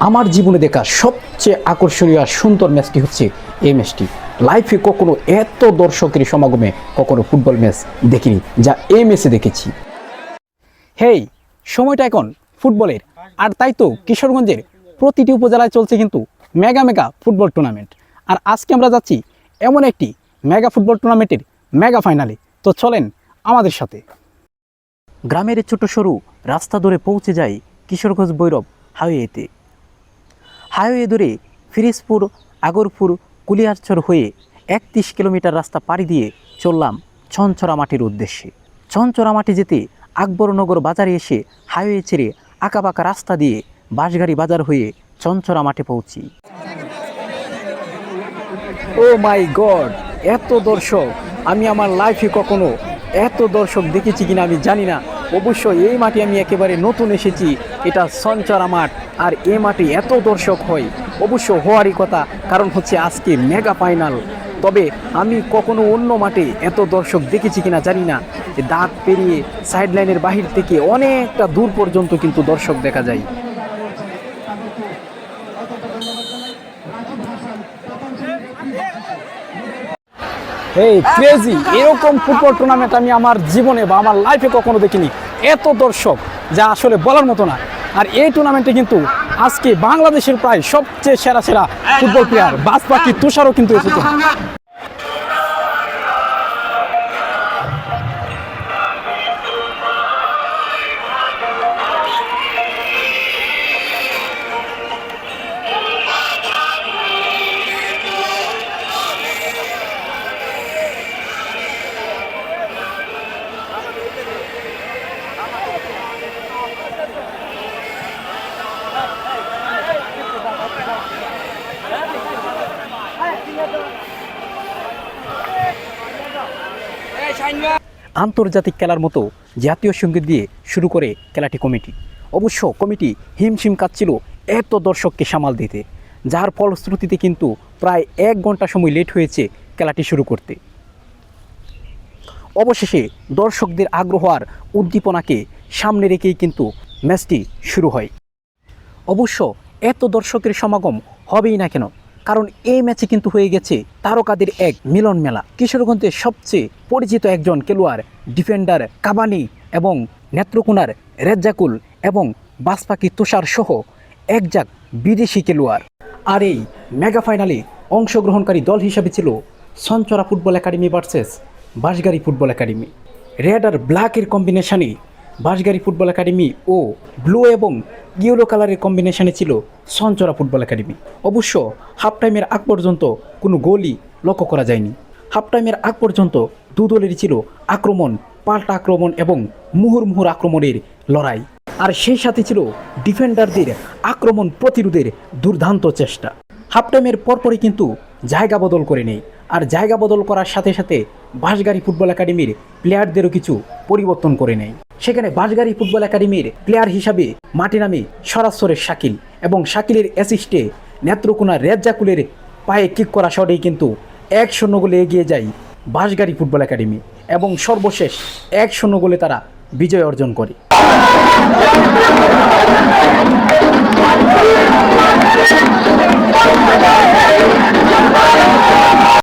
আমার জীবনে দেখা সবচেয়ে আকর্ষণীয় আর সুন্দর ম্যাচটি হচ্ছে এই ম্যাচটি। লাইফে কখনো এত দর্শকের সমাগমে কখনো ফুটবল ম্যাচ দেখিনি, যা এই ম্যাচে দেখেছি। হেই, সময়টা এখন ফুটবলের। আর তাই তো কিশোরগঞ্জের প্রতিটি উপজেলায় চলছে কিন্তু মেগা মেগা ফুটবল টুর্নামেন্ট। আর আজকে আমরা যাচ্ছি এমন একটি মেগা ফুটবল টুর্নামেন্টের মেগা ফাইনালে। তো চলেন আমাদের সাথে। গ্রামের ছোট সরু রাস্তা ধরে পৌঁছে যায় কিশোরগঞ্জ বৈরব হাইওয়েতে। হাইওয়ে ধরে ফিরিজপুর, আগরপুর, কুলিয়ারচর হয়ে একত্রিশ কিলোমিটার রাস্তা পাড়ি দিয়ে চললাম ছনছড়া মাটির উদ্দেশ্যে। ছনছড়া মাটি যেতে আকবরনগর বাজারে এসে হাইওয়ে ছেড়ে আঁকাবাঁকা রাস্তা দিয়ে বাঁশগাড়ি বাজার হয়ে চঞ্চরা মাঠে পৌঁছি। ও মাই গড, এত দর্শক, আমি আমার লাইফে কখনো এত দর্শক দেখেছি কিনা আমি জানি না। অবশ্যই এই মাঠে আমি একেবারে নতুন এসেছি এটা সঞ্চরা মাঠ আর এ মাঠে এত দর্শক হয় অবশ্য হওয়ারই কথা কারণ হচ্ছে আজকে মেগা ফাইনাল তবে আমি কখনো অন্য মাঠে এত দর্শক দেখেছি কিনা জানি না দাঁত পেরিয়ে সাইড লাইনের বাহির থেকে অনেকটা দূর পর্যন্ত কিন্তু দর্শক দেখা যায় এই ক্রেজি এরকম ফুটবল টুর্নামেন্ট আমি আমার জীবনে বা আমার লাইফে কখনো দেখিনি। এত দর্শক যা আসলে বলার মতো না। আর এই টুর্নামেন্টে কিন্তু আজকে বাংলাদেশের প্রায় সবচেয়ে সেরা সেরা ফুটবল প্লেয়ার বাস পাখি তুষারও কিন্তু এসেছে। আন্তর্জাতিক খেলার মতো জাতীয় সংগীত দিয়ে শুরু করে খেলাটি কমিটি। অবশ্য কমিটি হিমশিম কাচ্ছিল এত দর্শককে সামাল দিতে, যার ফলশ্রুতিতে কিন্তু প্রায় এক ঘণ্টা সময় লেট হয়েছে খেলাটি শুরু করতে। অবশেষে দর্শকদের আগ্রহ আর উদ্দীপনাকে সামনে রেখেই কিন্তু ম্যাচটি শুরু হয়। অবশ্য এত দর্শকের সমাগম হবেই না কেন? কারণ এই ম্যাচে কিন্তু হয়ে গেছে তারকাদের এক মিলন মেলা। কিশোরগঞ্জের সবচেয়ে পরিচিত একজন খেলোয়াড়, ডিফেন্ডার কাবানি এবং নেত্রকোনার রেজ্জাকুল এবং বাসপাকি তুষার সহ একজাক বিদেশি খেলোয়াড়। আর এই মেগা ফাইনালে অংশগ্রহণকারী দল হিসাবে ছিল Sanchra football academy versus. Banshgari football academy. Red আর ব্ল্যাকের কম্বিনেশানে বাঁশগাড়ি ফুটবল একাডেমি ও ব্লু এবং ইয়েলো কালারের কম্বিনেশানে ছিল সঞ্চরা ফুটবল একাডেমি। অবশ্য হাফ টাইমের আগ পর্যন্ত কোনো গোলই লক্ষ্য করা যায়নি। হাফ টাইমের আগ পর্যন্ত দু দলেরই ছিল আক্রমণ, পাল্টা আক্রমণ এবং মুহুর্মুহুর আক্রমণের লড়াই। আর সেই সাথে ছিল ডিফেন্ডারদের আক্রমণ প্রতিরোধের দুর্দান্ত চেষ্টা। হাফ টাইমের পরপরই কিন্তু জায়গা বদল করে নেই আর জায়গা বদল করার সাথে সাথে বাঁশগাড়ি ফুটবল একাডেমির প্লেয়ারদেরও কিছু পরিবর্তন করে নেয়। সেখানে বাঁশগাড়ি ফুটবল একাডেমির প্লেয়ার হিসাবে মাঠে নামে সরাসরের শাকিল এবং শাকিলের অ্যাসিস্টে নেত্রকোনা রেজ্জাকুলের পায়ে কিক করা শটেই কিন্তু এক শূন্য গোলে এগিয়ে যায় বাঁশগাড়ি ফুটবল একাডেমি এবং সর্বশেষ এক শূন্য গোলে তারা বিজয় অর্জন করে।